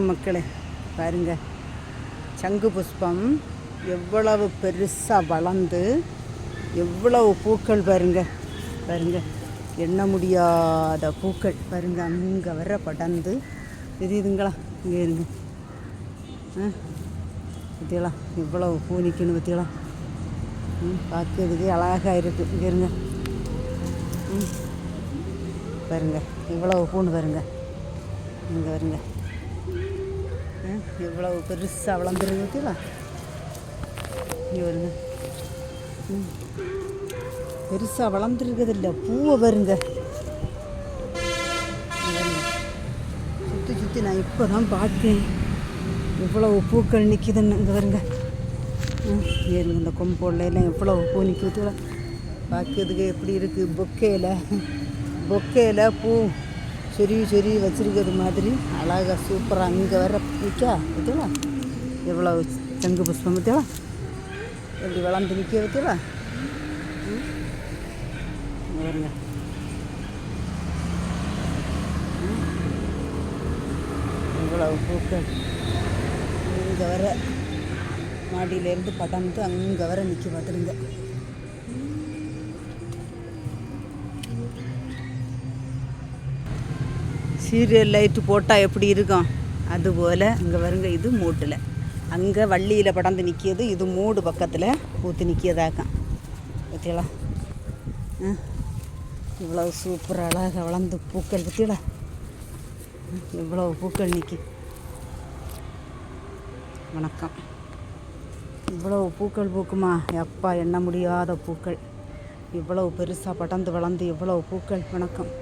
மக்களே. பாருங்க. சங்கு புஷ்பம் எவ்வளவு பெருசாக வளர்ந்து எவ்வளவு பூக்கள் பாருங்க. பாருங்க. எண்ண முடியாத பூக்கள். பாருங்க அங்கே வர படர்ந்து. தெரியுதுங்களா? இங்கே இருங்க ஆ? பற்றியலா எவ்வளவு பூ நிற்கணும் பார்த்தீங்களா ம் பார்க்கறதுக்கே அழகாக இருக்குது இங்கே இருங்க. ம். பாருங்க. இவ்வளவு பூன்னு பாருங்க. இங்கே வருங்க ஆ, எவ்வளவு பெருசாக வளர்ந்துருது பார்த்தீங்களா இங்கே வருங்க ம் பெருசாக வளர்ந்துருக்குது இல்லை பூவை பாருங்க சுற்றி சுற்றி நான் இப்போ தான் பார்த்தேன் எவ்வளவு பூக்கள் நிற்கிதுன்னு இங்கே வருங்க ம், ஏறுங்க இந்த கொம்போடில் எல்லாம் எவ்வளவு பூ நிற்குது பார்க்கறதுக்கு எப்படி இருக்குது பொக்கையில் பொக்கையில் பூ சொருவி சொருவி வச்சுருக்கிறது மாதிரி. அழகாக சூப்பராக அங்கே வர நிற்கா பார்த்தீங்களா எவ்வளோ சங்கு புஷ்பம் பார்த்தீங்களா எப்படி வளர்ந்து நிற்க பார்த்தீங்களா வருங்க இங்க பூக்கள். இங்கே வர மாடியிலேருந்து படர்ந்து அங்கே வர நிற்க பார்த்துருங்க சீரியல் லைட்டு போட்டால் எப்படி இருக்கும்? அதுபோல் இங்கே வருங்க இது மூட்டில். அங்கே வள்ளியில் படந்து நிற்கிது இது மூடு பக்கத்தில் பூத்து நிற்கியதாக்கம் பற்றியலாம் இவ்வளவு சூப்பர் அழகாக வளர்ந்து பூக்கள் பற்றியல இவ்வளோ பூக்கள் நிற்கி வணக்கம். இவ்வளவு பூக்கள் பூக்குமா? எப்பா எண்ண முடியாத பூக்கள். இவ்வளவு பெருசாக படர்ந்து வளர்ந்து இவ்வளவு பூக்கள் வணக்கம்.